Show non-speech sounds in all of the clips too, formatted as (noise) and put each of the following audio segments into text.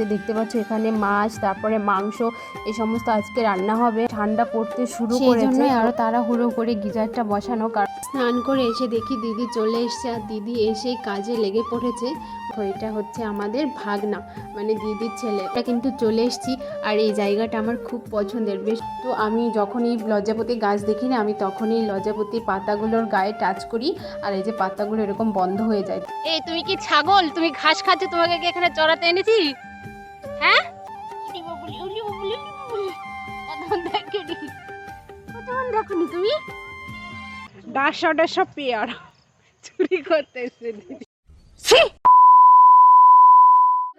যে দেখতে পাচ্ছ এখানে মাছ তারপরে মাংস এই সমস্ত আজকে রান্না হবে। ঠান্ডা পড়তে শুরু করেছে। আরও তাড়াহুড়ো করে গিজারটা বসানো কারণ স্নান করে এসে দেখি দিদি চলে এসছে আর দিদি এসে কাজে লেগে পড়েছে। এটা হচ্ছে আমাদের ভাগনা মানে দিদির ছেলে। এটা কিন্তু চলে এসেছি আর এই জায়গাটা আমার খুব পছন্দের। বেশ তো আমি যখনই লজ্জাপতি গাছ দেখি না আমি তখনই লজ্জাপতি পাতাগুলোর গায়ে টাচ করি আর এই যে পাতাগুলো এরকম বন্ধ হয়ে যায়। এই তুমি কি ছাগল? তুমি ঘাস খাচ্ছ তোমাকে কি এখানে চড়াতে এনেছি? হ্যাঁ? উলি বাবুলি, উলি বাবুলি, উলি বাবুলি। কতক্ষণ দেখোনি? কতক্ষণ দেখোনি তুমি ডাসা ডাসা পেয়ারা চুরি করতে এসে দিদি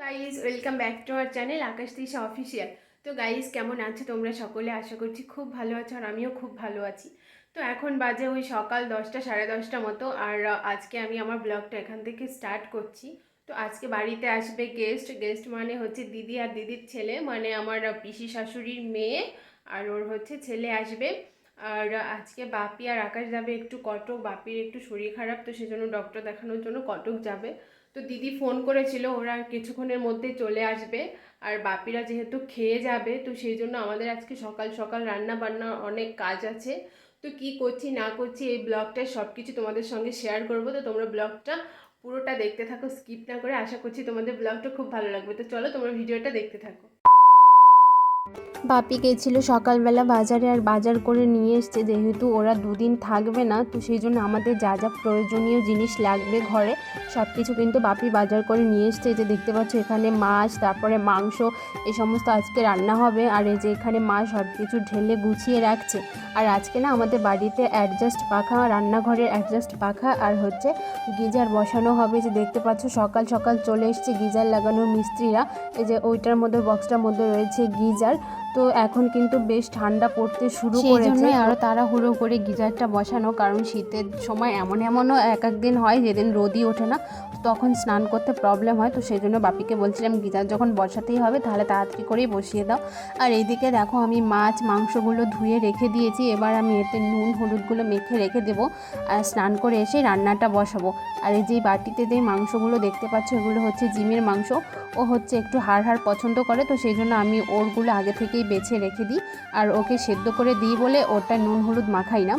guys welcome back to our channel Akash Disha official তো গাইজ কেমন আছো? তোমরা সকলে আশা করছি খুব ভালো আছো আর আমিও খুব ভালো আছি। তো এখন বাজে ওই সকাল দশটা সাড়ে দশটা মতো। আর আজকে আমি আমার ব্লগটা এখান থেকে স্টার্ট করছি। তো আজকে বাড়িতে আসবে গেস্ট গেস্ট মানে হচ্ছে দিদি আর দিদির ছেলে মানে আমার পিসি শাশুড়ির মেয়ে আর ওর হচ্ছে ছেলে আসবে। আর আজকে বাপি আর আকাশ যাবে একটু কটক, বাপির একটু শরীর খারাপ, তো সেজন্য ডক্টর দেখানোর জন্য কটক যাবে। তো দিদি ফোন করেছিল, ওরা কিছুক্ষণের মধ্যে চলে আসবে। আর বাপিরা যেহেতু খেয়ে যাবে, তো সেই জন্য আমাদের আজকে সকাল সকাল রান্না বান্না অনেক কাজ আছে। তো কি করছি না করছি এই ব্লগটায় সব কিছু তোমাদের সঙ্গে শেয়ার করব। তো তোমরা ব্লগটা পুরোটা দেখতে থাকো স্কিপ না করে আশা করছি তোমাদের ব্লগটা খুব ভালো লাগবে। তো চলো তোমার ভিডিওটা দেখতে থাকো। বাপি গেছিল সকালবেলা বাজারে আর বাজার করে নিয়ে এসছে। যেহেতু ওরা দুদিন থাকবে না, তো সেই জন্য আমাদের যা যা প্রয়োজনীয় জিনিস লাগবে ঘরে সব কিছু কিন্তু বাপি বাজার করে নিয়ে এসছে। যে দেখতে পাচ্ছ, এখানে মাছ, তারপরে মাংস এই সমস্ত আজকে রান্না হবে। আর এই যে এখানে মা সব কিছু ঢেলে গুছিয়ে রাখছে। আর আজকে না আমাদের বাড়িতে অ্যাডজাস্ট পাখা, রান্নাঘরের অ্যাডজাস্ট পাখা আর হচ্ছে গিজার বসানো হবে। যে দেখতে পাচ্ছ, সকাল সকাল চলে এসছে গিজার লাগানোর মিস্ত্রিরা। এই যে ওইটার মধ্যে বক্সটার মধ্যে রয়েছে গিজার। তো এখন কিন্তু বেশ ঠান্ডা পড়তে শুরু করেছে। আরও তাড়াহুড়ো করে গিজারটা বসানো কারণ শীতের সময় এমন এমনও এক এক দিন হয় যেদিন রোদই ওঠে না তখন স্নান করতে প্রবলেম হয়। তো সেই জন্য বাপিকে বলছিলাম গিজার যখন বসাতেই হবে তাহলে তাড়াতাড়ি করেই বসিয়ে দাও। আর এইদিকে দেখো আমি মাছ মাংসগুলো ধুয়ে রেখে দিয়েছি এবার আমি এতে নুন হলুদগুলো মেখে রেখে দেবো আর স্নান করে এসে রান্নাটা বসাবো। আর এই যে বাটিতে যে মাংসগুলো দেখতে পাচ্ছ এগুলো হচ্ছে জিমের মাংস ও হচ্ছে একটু হাড় হাড় পছন্দ করে তো সেই জন্য আমি ওরগুলো আগে থেকেই বেছে রেখে দিই আর ওকে সেদ্ধ করে দিই বলে ওটা নুন, হলুদ মাখাই না।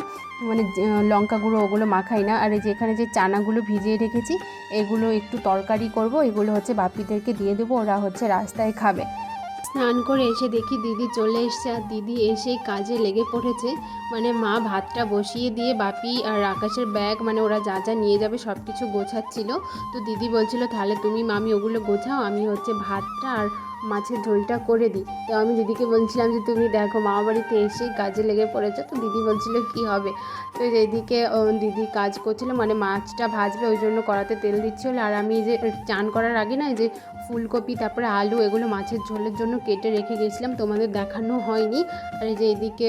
মানে লঙ্কা গুঁড়ো ওগুলো মাখাই না। আর এই যে এখানে যে চানাগুলো ভিজিয়ে রেখেছি, এগুলো একটু তরকারি করব। এগুলো হচ্ছে বাপিদেরকে দিয়ে দেবো, ওরা হচ্ছে রাস্তায় খাবে। স্নান করে এসে দেখি দিদি চলে এসছে। আর দিদি এসেই কাজে লেগে পড়েছে। মানে মা ভাতটা বসিয়ে দিয়ে বাপি আর আকাশের ব্যাগ মানে ওরা যা যা নিয়ে যাবে সব কিছু গোছাচ্ছিল। তো দিদি বলছিল, তাহলে তুমি মামি ওগুলো গোছাও, আমি হচ্ছে ভাতটা আর মাছের ঝোলটা করে দিই। তো আমি দিদিকে বলছিলাম যে, তুমি দেখো, মামা বাড়িতে এসেই কাজে লেগে পড়েছো? তো দিদি বলছিল, কি হবে? তো এইদিকে দিদি কাজ করছিল মানে মাছটা ভাজবে, ওই জন্য কড়াতে তেল দিচ্ছিল। আর আমি যে, চান করার আগে না যে ফুলকপি, তারপরে আলু এগুলো মাছের ঝোলের জন্য কেটে রেখে গেছিলাম। তোমাদের দেখানো হয়নি। আর এই যে এদিকে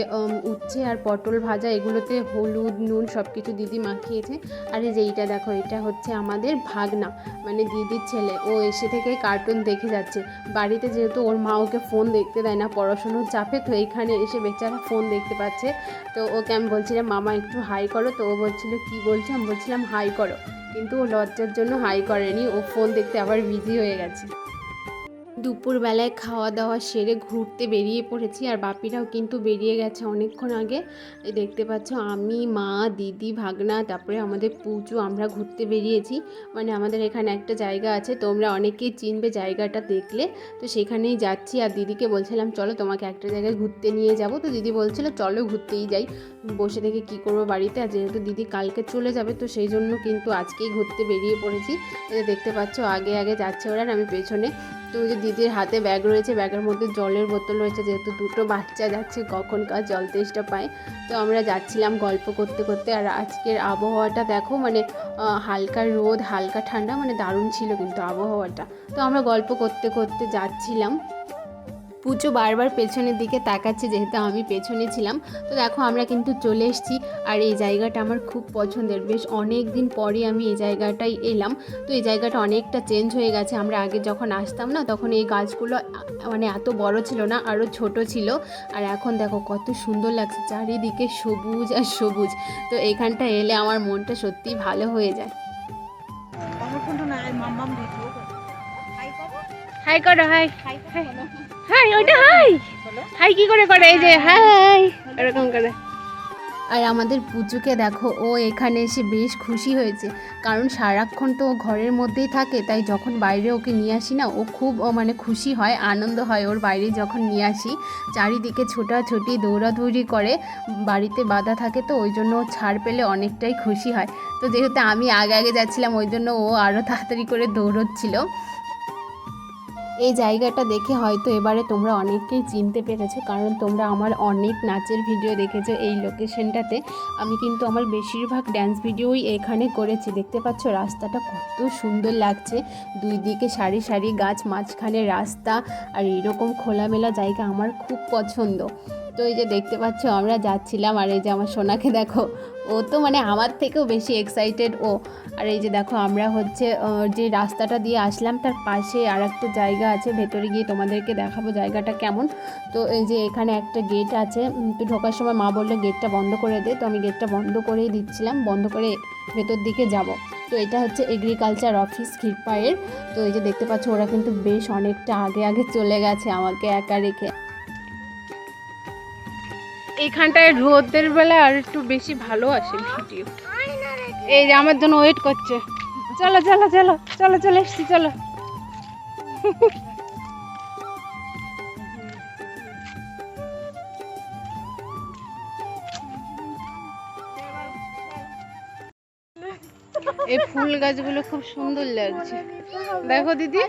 উচ্ছে আর পটল ভাজা, এগুলোতে হলুদ, নুন সব কিছু দিদি মাখিয়েছে। আর এই যে এইটা দেখো, এটা হচ্ছে আমাদের ভাগনা মানে দিদির ছেলে। ও এসে থেকে কার্টুন দেখে যাচ্ছে। বাড়িতে যেহেতু ওর মা ওকে ফোন দেখতে দেয় না পড়াশুনোর চাপে, তো এইখানে এসে বেচারা ফোন দেখতে পাচ্ছে। তো ওকে আমি বলছিলাম, মামা একটু হাই করো। তো ও বলছিল, কি বলছে? আমি বলছিলাম হাই করো। কিন্তু ও লজ্জার জন্য হাই করেনি। ও ফোন দেখতে আবার বিজি হয়ে গেছে। দুপুরবেলায় খাওয়া দাওয়া সেরে ঘুরতে বেরিয়ে পড়েছি আর বাপিরাও কিন্তু বেরিয়ে গেছে অনেকক্ষণ আগে। দেখতে পাচ্ছ আমি, মা, দিদি, ভাগনা, তারপরে আমাদের পুজো, আমরা ঘুরতে বেরিয়েছি। মানে আমাদের এখানে একটা জায়গা আছে, তোমরা অনেকেই চিনবে জায়গাটা দেখলে। তো সেখানেই যাচ্ছি আর দিদিকে বলছিলাম, চলো তোমাকে একটা জায়গায় ঘুরতে নিয়ে যাব। তো দিদি বলছিল, চলো ঘুরতেই যাই। বসে থেকে কি করব বাড়িতে? আর যেহেতু দিদি কালকে চলে যাবে, তো সেই জন্য কিন্তু আজকেই ঘুরতে বেরিয়ে পড়েছি। দেখতে পাচ্ছ, আগে আগে যাচ্ছে ওরা আমি পেছনে। তো যে দিদির হাতে ব্যাগ রয়েছে ব্যাগের মধ্যে জলের বোতল রয়েছে, যেহেতু দুটো বাচ্চা যাচ্ছে, কখনকার জল তেষ্টা পায়। তো আমরা যাচ্ছিলাম গল্প করতে করতে, আর আজকের আবহাওয়াটা দেখো মানে হালকা রোদ, হালকা ঠান্ডা মানে দারুণ ছিল কিন্তু আবহাওয়াটা। তো আমরা গল্প করতে করতে যাচ্ছিলাম। পুজো বারবার পেছনের দিকে তাকাচ্ছে যেহেতু আমি পেছনে ছিলাম। তো দেখো আমরা কিন্তু চলে এসেছি আর এই জায়গাটা আমার খুব পছন্দের। বেশ অনেক দিন পরে আমি এই জায়গাটায় এলাম। তো এই জায়গাটা অনেকটা চেঞ্জ হয়ে গেছে। আমরা আগে যখন আসতাম না তখন এই গাছগুলো মানে এত বড় ছিল না আরও ছোট ছিল। আর এখন দেখো কত সুন্দর লাগছে চারিদিকে সবুজ আর সবুজ। তো এইখানটা এলে আমার মনটা সত্যিই ভালো হয়ে যায়। হাই করো হাই করো হাই হাই ওইটা হাই হাই কি করে করে? এই যে হাই এরকম করে। আর আমাদের পুচুকে দেখো, ও এখানে এসে বেশ খুশি হয়েছে। কারণ সারাক্ষণ তো ঘরের মধ্যেই থাকে, তাই যখন বাইরে ওকে নিয়ে আসি না, ও খুব মানে খুশি হয়, আনন্দ হয় ওর বাইরে যখন নিয়ে আসি। চারিদিকে ছোটাছুটি, দৌড়াদৌড়ি করে, বাড়িতে বাধা থাকে তো, ওই জন্য ও ছাড় পেলে অনেকটাই খুশি হয়। তো যেহেতু আমি আগে আগে যাচ্ছিলাম, ওই জন্য ও আরও তাড়াতাড়ি করে দৌড়চ্ছিল। এই জায়গাটা দেখে হয়তো এবারে তোমরা অনেককেই চিনতে পেরেছ, কারণ তোমরা আমার অনেক নাচের ভিডিও দেখেছ এই লোকেশনটাতে আমি কিন্তু আমার বেশিরভাগ ড্যান্স ভিডিওই এখানে করেছি। দেখতে পাচ্ছ রাস্তাটা কত সুন্দর লাগছে। দুই দিকে সারি সারি গাছ, মাঝখানে রাস্তা আর এইরকম খোলামেলা জায়গা আমার খুব পছন্দ। তো এই যে দেখতে পাচ্ছ, আমরা যাচ্ছিলাম আর এই যে আমার সোনাকে দেখো ও তো মানে আমার থেকেও বেশি এক্সাইটেড ও। আর এই যে দেখো, আমরা হচ্ছে যে রাস্তাটা দিয়ে আসলাম, তার পাশে আর একটা জায়গা আছে, ভেতরে গিয়ে তোমাদেরকে দেখাবো জায়গাটা কেমন। তো এই যে এখানে একটা গেট আছে তো ঢোকার সময় মা বলল গেটটা বন্ধ করে দে। তো আমি গেটটা বন্ধ করেই দিচ্ছিলাম, বন্ধ করে ভেতর দিকে যাব। তো এটা হচ্ছে এগ্রিকালচার অফিস ক্ষীরপায়ের তো এই যে দেখতে পাচ্ছ, ওরা কিন্তু বেশ অনেকটা আগে আগে চলে গেছে আমাকে একা রেখে। এইখানটায় রোদের বেলা আর একটু বেশি ভালো আসে ভিডিও। এই যে আমার জন্য ওয়েট করছে। চলো চলো চলো চলো, চলে এসছি, চলো। এই ফুল গাছগুলো খুব সুন্দর লাগছে। দেখো দিদি।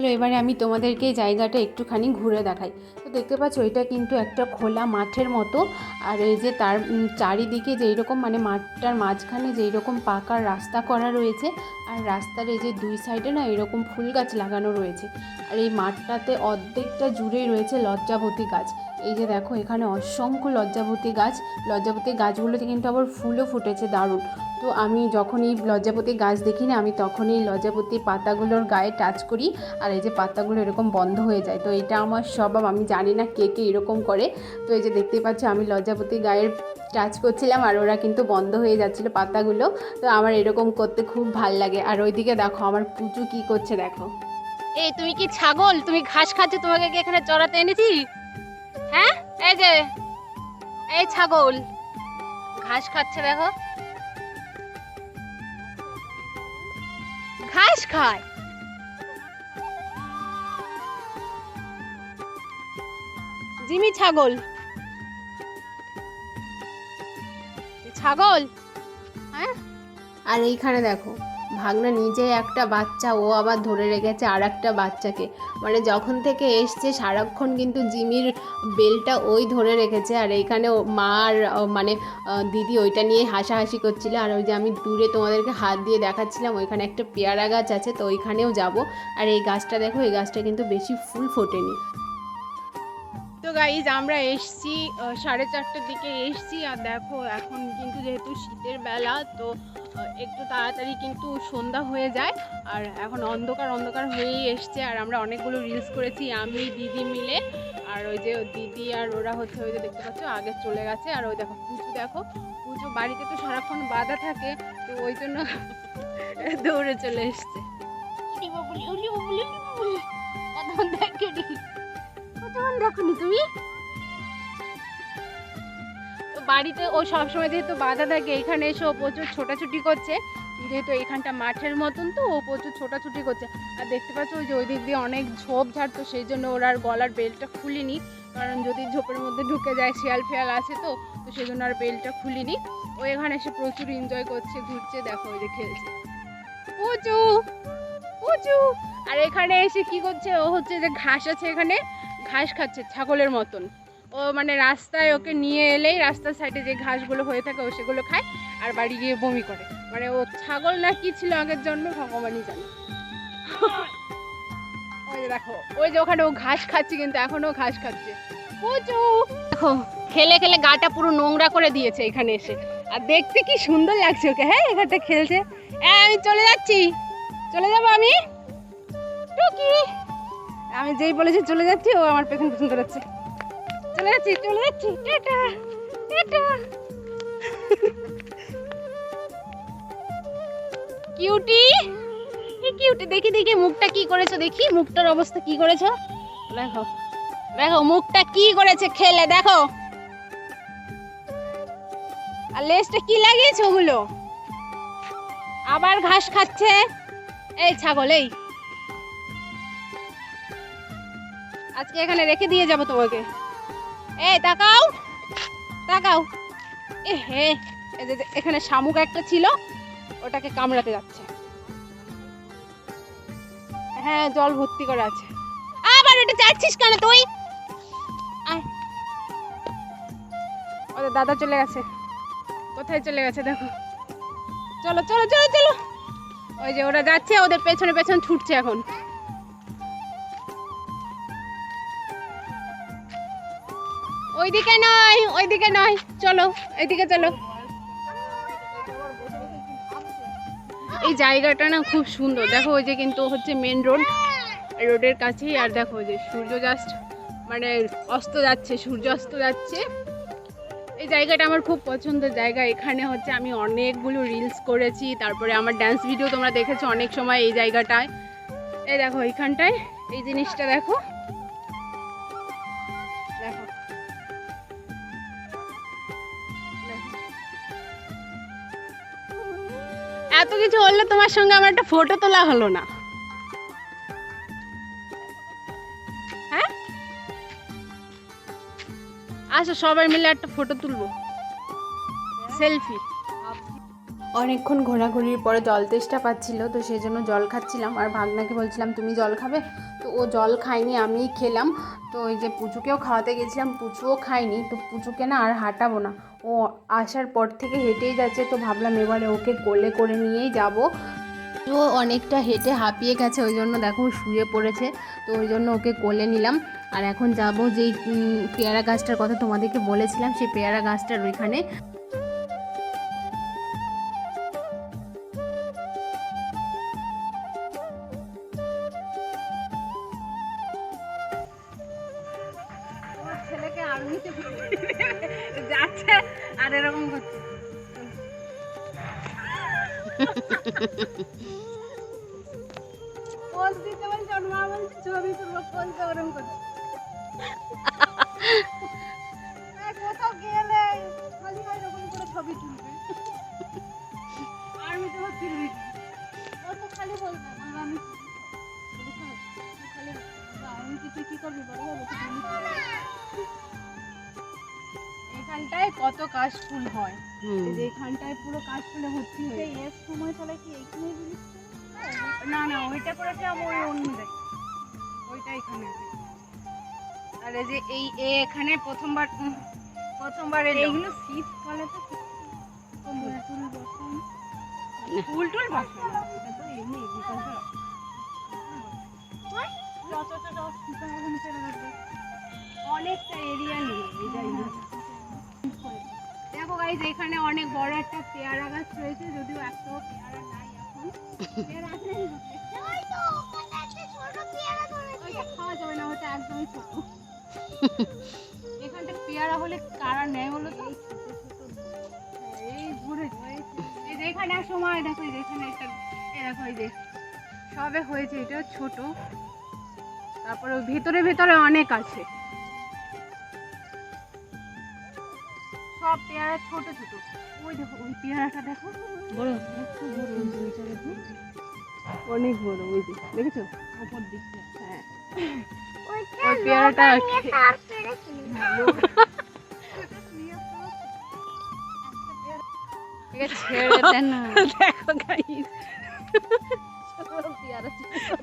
চলো এবারে আমি তোমাদেরকে জায়গাটা একটুখানি ঘুরে দেখাই। তো দেখতে পাচ্ছ, এটা কিন্তু একটা খোলা মাঠের মতো। আর এই যে তার চারিদিকে যেই রকম মানে মাঠটার মাঝখানে যেই রকম পাকার রাস্তা করা রয়েছে, আর রাস্তার এই যে দুই সাইডে না এরকম ফুল গাছ লাগানো রয়েছে। আর এই মাঠটাতে অর্ধেকটা জুড়েই রয়েছে লজ্জাবতী গাছ। এই যে দেখো, এখানে অসংখ্য লজ্জাবতী গাছ। লজ্জাবতী গাছগুলোতে কিন্তু আবার ফুলও ফুটেছে দারুণ। তো আমি যখন এই লজ্জাপতি গাছ দেখি না আমি তখনই এই লজ্জাপতি পাতাগুলোর গায়ে টাচ করি আর এই যে পাতাগুলো এরকম বন্ধ হয়ে যায়। তো এটা আমার স্বভাব, আমি জানি না কে কে এরকম করে। তো এই যে দেখতেই পাচ্ছ, আমি লজ্জাপতি গায়ের টাচ করছিলাম আর ওরা কিন্তু বন্ধ হয়ে যাচ্ছিল পাতাগুলো। তো আমার এরকম করতে খুব ভালো লাগে। আর ওইদিকে দেখো, আমার পুচু কি করছে দেখো। এই তুমি কি ছাগল? তুমি ঘাস খাচ্ছ, তোমাকে কি এখানে চড়াতে এনেছি? হ্যাঁ? এই যে, এই ছাগল। ঘাস খাচ্ছে, দেখো। ঘাস খায়? জিমি ছাগল। ছাগল? হ্যাঁ? আর এইখানে দেখো। ভাগনা নিজে একটা বাচ্চা, ও আবার ধরে রেখেছে আর একটা বাচ্চাকে। মানে যখন থেকে এসছে সারাক্ষণ কিন্তু জিমির বেলটা ওই ধরে রেখেছে। আর এইখানে মা আর মানে দিদি ওইটা নিয়ে হাসাহাসি করছিল। আর ওই যে আমি দূরে তোমাদেরকে হাত দিয়ে দেখাচ্ছিলাম, ওইখানে একটা পেয়ারা গাছ আছে, তো ওইখানেও যাব। আর এই গাছটা দেখো, এই গাছটা কিন্তু বেশি ফুল ফোটেনি। তো গাইজ আমরা এসছি সাড়ে চারটের দিকে এসছি আর দেখো এখন কিন্তু যেহেতু শীতের বেলা তো একটু তাড়াতাড়ি কিন্তু সন্ধ্যা হয়ে যায় আর এখন অন্ধকার অন্ধকার হয়েই এসছে আর আমরা অনেকগুলো রিলস করেছি আমি দিদি মিলে আর ওই যে দিদি আর ওরা হচ্ছে ওই যে দেখতে পাচ্ছ আগে চলে গেছে আর ওই দেখো পুজো দেখো পুজো বাড়িতে তো সারাক্ষণ বাধা থাকে তো ওই জন্য (laughs) দৌড়ে চলে এসছে। উলি বাবুলি, তুমি? বাড়িতে ও সবসময় যেহেতু বাধা থাকে, এখানে এসে ও প্রচুর ছোটাছুটি করছে। যেহেতু এখানটা মাঠের মতন তো, ও প্রচুর ছোটাছুটি করছে। আর দেখতে পাচ্ছ ওই যে ওই দিক দিয়ে অনেক ঝোপ ঝাড় তো সেই জন্য ওর আর গলার বেল্টটা খুলিনি। কারণ যদি ঝোপের মধ্যে ঢুকে যায়, শিয়াল ফিয়াল আছে তো তো সেই জন্য আর বেল্টটা খুলিনি। ও এখানে এসে প্রচুর এনজয় করছে, ঘুরছে, দেখো ওই যে খেলছে। পুচু পুচু। আর এখানে এসে কি করছে, ও হচ্ছে যে ঘাস আছে এখানে ঘাস খাচ্ছে ছাগলের মতন। ও মানে রাস্তায় ওকে নিয়ে এলেই রাস্তার সাইডে যে ঘাসগুলো হয়ে থাকে ও সেগুলো খায় আর বাড়ি গিয়ে বমি করে। মানে ও ছাগল না কি ছিল আগের জন্ম ভগবানই জানে। (laughs) ওই যে দেখো। ওই যে ওখানে ও ঘাস খাচ্ছে কিন্তু এখনও ঘাস খাচ্ছে। পুচু দেখো খেলে খেলে গাটা পুরো নোংরা করে দিয়েছে এখানে এসে। আর দেখতে কি সুন্দর লাগছে ওকে হ্যাঁ এখানটা খেলছে। হ্যাঁ আমি চলে যাচ্ছি। চলে যাব আমি? টুকি! আমি যেই বলেছি চলে যাচ্ছি, ও আমার পেছন পেছন দৌড়াচ্ছে। চলে যাচ্ছি চলে যাচ্ছি। টাটা টাটা কিউটি কিউট, দেখি দেখি, মুখটা কি করেছ দেখি, মুখটার অবস্থা কি করেছ? দেখো দেখো, মুখটা কি করেছে খেলে, দেখো। আর লেজটা কি লাগিয়েছে ওগুলো? আবার ঘাস খাচ্ছে? এই ছাগল, এই। আজকে এখানে রেখে দিয়ে যাব তোমাকে। এই, তাকাও। তাকাও। এ, হে এখানে শামুক একটা ছিল, ওটাকে কামড়াতে যাচ্ছে। হ্যাঁ জল ভর্তি করা আছে। আবার এটা চাচ্ছিস কেন তুই? ওদের দাদা চলে গেছে। কোথায় চলে গেছে দেখো। চলো চলো চলো চলো। ওই যে ওরা যাচ্ছে, ওদের পেছনে পেছনে ছুটছে এখন। ওইদিকে নয় ওইদিকে নয়। চলো এদিকে চলো। এই জায়গাটা না খুব সুন্দর। দেখো ওই যে কিন্তু হচ্ছে মেন রোড রোডের কাছেই। আর দেখো ওই যে সূর্য জাস্ট মানে অস্ত যাচ্ছে সূর্য অস্ত যাচ্ছে। এই জায়গাটা আমার খুব পছন্দের জায়গা। এখানে হচ্ছে আমি অনেকগুলো রিলস করেছি। তারপরে আমার ডান্স ভিডিও তোমরা দেখেছ অনেক সময় এই জায়গাটায়। এই দেখো এইখানটায়। এই জিনিসটা দেখো দেখো। এত কিছু হলো তোমার সঙ্গে আমার একটা ফটো তোলা হলো না। হ্যাঁ? আসো সবাই মিলে একটা ফটো তুলবো। সেলফি অনেকক্ষণ ঘোরাঘুরির পরে জল তেষ্টা পাচ্ছিল, তো সেই জন্য জল খাচ্ছিলাম। আর ভাগনাকে বলছিলাম, তুমি জল খাবে? ও জল খায়নি আমিই খেলাম। তো ওই যে পুচুকেও খাওয়াতে গেছিলাম, পুচুও খায়নি, তো পুচুকে না আর হাঁটাবো না। ও আসার পর থেকে হেঁটেই যাচ্ছে, তো ভাবলাম এবারে ওকে কোলে করে নিয়েই যাব। ও অনেকটা হেঁটে হাঁপিয়ে গেছে, ওই জন্য দেখো শুয়ে পড়েছে, তো ওই জন্য ওকে কোলে নিলাম। আর এখন যাব যেই পেয়ারা গাছটার কথা তোমাদেরকে বলেছিলাম, সেই পেয়ারা গাছটার ওইখানে। তুই কি করবি বলো এখানটায় কত কাশফুল হয়। যে এখানটায় পুরো কাশফুলে ভর্তি হয়ে এর সময় তাহলে কি এইখানে না না ওইটা করেছে আমি ওই অন্য দেখ ওইটা এখানে আছে। আর এই যে এই এ এখানে প্রথমবার প্রথমবার এইগুলো শীতকালে তো ফুল টুল বসান। ফুল টুল বসান। এটা তো এমনি অনেকটা এরিয়া নিয়ে দেখো গাইজ এখানে অনেক বড় একটা পেয়ারা গাছ রয়েছে যদিও একটাও পেয়ারা নাই এখন। পেয়ারা আছে? খাওয়া যাবে না ওটা একদমই ছোট। এখানটা পেয়ারা হলে কারা নেয় বলো তো? এই ঘুরে এই যে এখানে সময় দেখো এই যে এখানে একটা এই দেখো এই যে সবে হয়েছে এটা ছোট। তারপরে ভিতরে ভিতরে অনেক আছে। পেয়ারা ছোট ছোট। ওই দেখো ওই পেয়ারাটা দেখো। বড়। কত বড় ওই যে ওইটা দেখো। অনেক বড় ওই যে দেখেছ? উপর দিকটা। হ্যাঁ। ওই পেয়ারাটা ছেড়ে দেন না। দেখো গাইস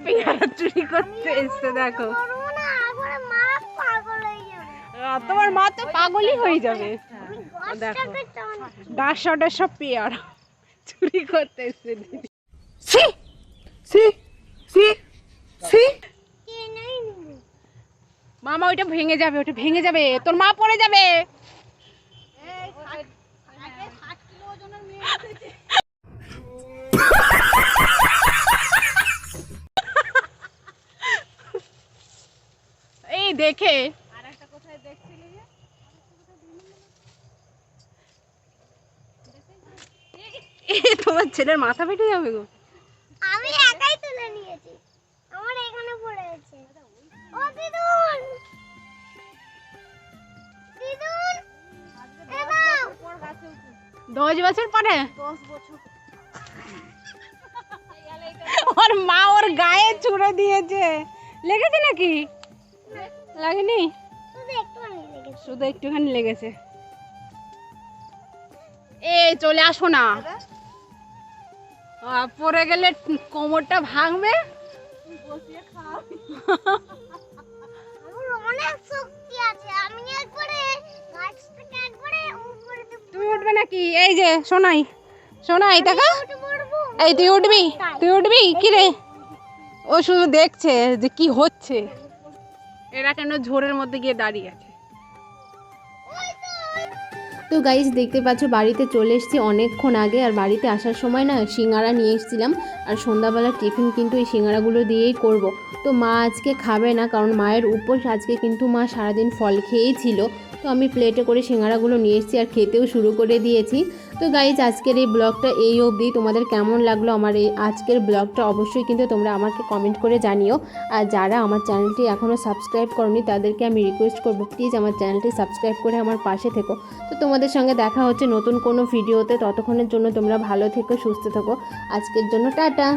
পেয়ারা চুরি করতে এসছে দেখো। তোমার মা তো পাগলই হয়ে যাবে। দেখো। ডাসা ডাসা পেয়ারা। চুরি করতে এসছে দিদি মামা ওইটা ভেঙে যাবে ওটা ভেঙে যাবে। তোর মা পড়ে যাবে। এই দেখে তোমার ছেলের মাথা ফেটে যাবে গো। আমি একাই তুলে নিয়েছি। আমার এখানে পড়ে আছে। ও দিদুন! দিদুন! এ দাও দশ বছর পরে? ওর মা ওর গায়ে চুড়ে দিয়েছে। লেগেছে নাকি? লাগেনি? শুধু একটুখানি লেগেছে। এ চলে আসো না। পড়ে গেলে কোমরটা ভাঙবে? তুমি উঠবে নাকি? এই যে শোনাই শোনাই দেখা। এই তুই উঠবি? তুই উঠবি? কি রে? ও শুধু দেখছে যে কি হচ্ছে। এরা কেন ঝোরের মধ্যে গিয়ে দাঁড়িয়ে আছে? তো গাইজ দেখতে পাচ্ছ, বাড়িতে চলে এসেছি অনেকক্ষণ আগে। আর বাড়িতে আসার সময় না সিঙ্গারা নিয়ে এসেছিলাম। আর সন্ধ্যাবেলার টিফিন কিন্তু এই সিঙ্গারাগুলো দিয়েই করব। তো মা আজকে খাবে না, কারণ মায়ের উপোস, আজকে কিন্তু মা সারাদিন ফল খেয়েই ছিল। তো আমি প্লেটে করে সিঙ্গারাগুলো নিয়ে এসেছি আর খেতেও শুরু করে দিয়েছি। তো গাইজ আজকের এই ব্লগটা এই অবধি। তোমাদের কেমন লাগল আমার এই আজকের ব্লগটা? অবশ্যই কিন্তু তোমরা আমাকে কমেন্ট করে জানিও। আর যারা আমার চ্যানেলটি এখনও সাবস্ক্রাইব করনি, তাদেরকে আমি রিকোয়েস্ট করব প্লিজ আমার চ্যানেলটি সাবস্ক্রাইব করে আমার পাশে থেকো। তো তোমাদের সঙ্গে দেখা হচ্ছে নতুন কোনো ভিডিওতে ততক্ষণের জন্য তোমরা ভালো থেকো, সুস্থ থেকো। আজকের জন্য টাটা।